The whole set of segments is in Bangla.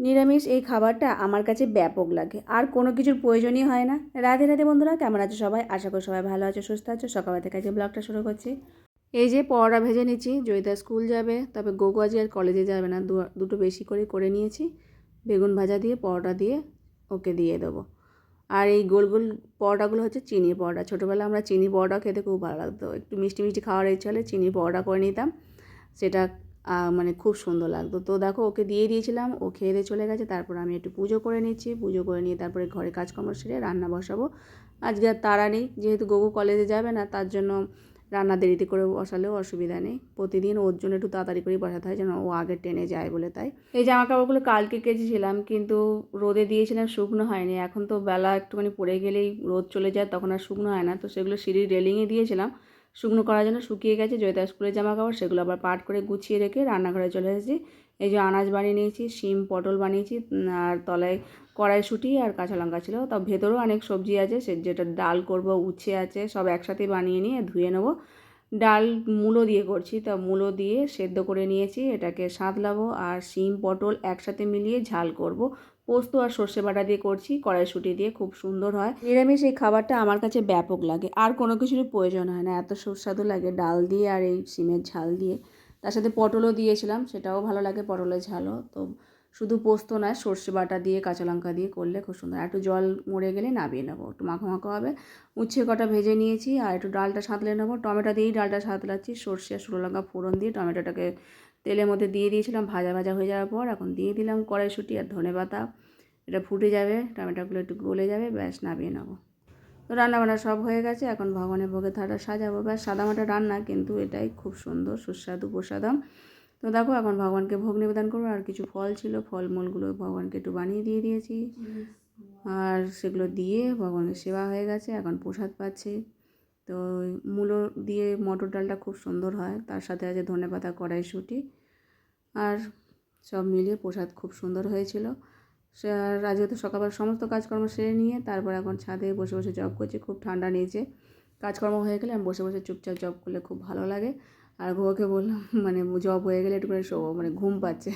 নিরামিষ এই খাবারটা আমার কাছে ব্যাপক লাগে। আর কোনো কিছুর প্রয়োজনই হয় না। রাধে রাধে বন্ধুরা, কেমন আছো সবাই? আশা করি সবাই ভালো আছো, সুস্থ আছো। সকালবেলা থেকে আজকে ব্লগটা শুরু করছি। এই যে পরোটা ভেজে নিচ্ছি, জয়িতা স্কুল যাবে, তবে গোগো আজ আর কলেজে যাবে না। দুটো বেশি করে করে নিয়েছি। বেগুন ভাজা দিয়ে, পরোটা দিয়ে ওকে দিয়ে দেবো। আর এই গোল গোল পরোটাগুলো হচ্ছে চিনি পরোটা। ছোটোবেলা আমরা চিনি পরোটা খেতে খুব ভালো লাগতো। একটু মিষ্টি মিষ্টি খাওয়ার ইচ্ছা হলে চিনি পরোটা করে নিতাম। সেটা মানে খুব সুন্দর লাগতো। তো দেখো, ওকে দিয়ে দিয়েছিলাম, ও খেয়ে দিয়ে চলে গেছে। তারপর আমি একটু পুজো করে নিচ্ছি। পুজো করে নিয়ে তারপরে ঘরে কাজকর্ম সেরে রান্না বসাবো। আজকে আর তাড়া নেই, যেহেতু গোগো কলেজে যাবে না, তার জন্য রান্না দেরিতে করে বসালেও অসুবিধা নেই। প্রতিদিন ওর জন্য একটু তাড়াতাড়ি করেই বসাতে হয়, যেন ও আগে ট্রেনে যায় বলে তাই। এই জামা কাপড়গুলো কালকে কেচেছিলাম, কিন্তু রোদে দিয়েছিলাম, শুকনো হয়নি। এখন তো বেলা একটুখানি পড়ে গেলেই রোদ চলে যায়, তখন আর শুকনো হয় না। তো সেগুলো সিঁড়ির রেলিংয়ে দিয়েছিলাম। শুকনো করার জন্য শুকিয়ে গেছে, জয়িতা স্কুলের জামা কাপড় সেগুলো আবার পাট করে গুছিয়ে রেখে রান্নাঘরে চলে এসেছি। এই যে আনাজ বানিয়ে নিয়েছি, শিম, পটল বানিয়েছি আর তলায় কড়াইশুঁটি আর কাঁচা লঙ্কা ছিল। তা ভেতরেও অনেক সবজি আছে, সে যেটা ডাল করব, উচ্ছে আছে, সব একসাথে বানিয়ে নিয়ে ধুয়ে নেব। ডাল মূলো দিয়ে করছি, তা মূলো দিয়ে সেদ্ধ করে নিয়েছি, এটাকে সাঁতলাবো আর শিম, পটল একসাথে মিলিয়ে ঝাল করব। পোস্ত আর সর্ষে বাটা দিয়ে করছি, কড়াইশুঁটি দিয়ে খুব সুন্দর হয়। নিরামিষ এই খাবারটা আমার কাছে ব্যাপক লাগে। আর কোনো কিছুরই প্রয়োজন হয় না। এত সুস্বাদু লাগে ডাল দিয়ে আর এই সিমের ঝাল দিয়ে। তার সাথে পটলও দিয়েছিলাম, সেটাও ভালো লাগে পটলের ঝালও। তো শুধু পোস্ত নয় সর্ষে বাটা দিয়ে, কাঁচা লঙ্কা দিয়ে করলে খুব সুন্দর। একটু জল মরে গেলে নামিয়ে নেব। একটু মাখো মাখো হবে। উচ্ছে কটা ভেজে নিয়েছি আর একটু ডালটা সাঁতলে নেব। টমেটো দিয়েই ডালটা সাঁতলাচ্ছি। সর্ষে আর শুকনো লঙ্কা ফোড়ন দিয়ে টমেটোটাকে তেলের মধ্যে দিয়ে দিয়েছিলাম ভাজা ভাজা হয়ে যাওয়ার পর এখন দিয়ে দিলাম কড়াইশুঁটি আর ধনে পাতা। এটা ফুটে যাবে টমেটোগুলো একটু গলে যাবে ব্যাস নামিয়ে নেব। তো রান্নাবান্না সব হয়ে গেছে এখন ভগবানের ভোগের থালা সাজাবো। ব্যাস সাদামাটা রান্না কিন্তু এটাই খুব সুন্দর সুস্বাদু প্রসাদম। তো দেখো এখন ভগবানকে ভোগ নিবেদন করব আর কিছু ফল ছিল ফলমূলগুলো ভগবানকে একটু বানিয়ে দিয়ে দিয়েছি। আর সেগুলো দিয়ে ভগবানের সেবা হয়ে গেছে এখন প্রসাদ পাচ্ছি। তো মূলো দিয়ে মটর ডালটা খুব সুন্দর হয়। তার সাথে আছে ধনে পাতা কড়াইশুঁটি। আর সব মিলিয়ে প্রসাদ খুব সুন্দর হয়েছিল। আজকে তো সকালবেলা সমস্ত কাজকর্ম সেরে নিয়ে তারপর এখন ছাদে বসে বসে জব করছি, খুব ঠান্ডা নিয়েছে। কাজকর্ম হয়ে গেলে আমি বসে বসে চুপচাপ জব করলে খুব ভালো লাগে। আর ঘুয়োকে বললাম মানে জব হয়ে গেলে একটু করে শোবো মানে ঘুম পাচ্ছে।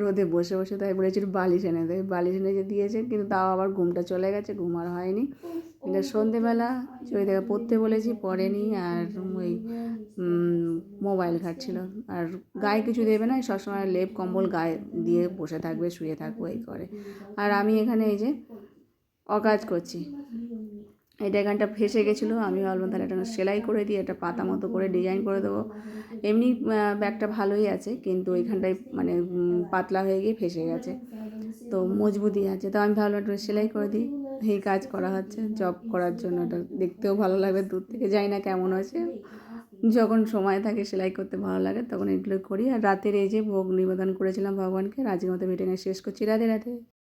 রোদে বসে বসে তাই বলেছি, একটু বালিশ এনে দেয় বালিশ এনে যে দিয়েছে, কিন্তু তাও আবার ঘুমটা চলে গেছে, ঘুম আর হয়নি। কিন্তু সন্ধেবেলা, চৈতাকে পড়তে বলেছি, পড়েনি আর ওই মোবাইল ঘাটছিল। আর গায়ে কিছু দেবে না, সবসময় লেপ, কম্বল গায়ে দিয়ে বসে থাকবে, শুয়ে থাকব, এই করে। আর আমি এখানে এই যে, অকাজ করছি। এটা এখানটা ফেসে গেছিল আমি ভাবলাম তাহলে এটা সেলাই করে দিই, একটা পাতা মতো করে ডিজাইন করে দেবো। এমনি ব্যাগটা ভালোই আছে, কিন্তু এখানটায় মানে পাতলা হয়ে গিয়ে ফেসে গেছে। তো মজবুতি আছে। তো আমি ভাবলাম একটু সেলাই করে দিই। এই কাজ করা হচ্ছে জব করার জন্য এটা দেখতেও ভালো লাগবে দূর থেকে যাই না কেমন আছে যখন সময় থাকে সেলাই করতে ভালো লাগে, তখন এগুলো করি। আর রাতের এই যে ভোগ নিবেদন করেছিলাম ভগবানকে রাজি মতো মিটিংয়ে শেষ করছি। রাধে রাধে।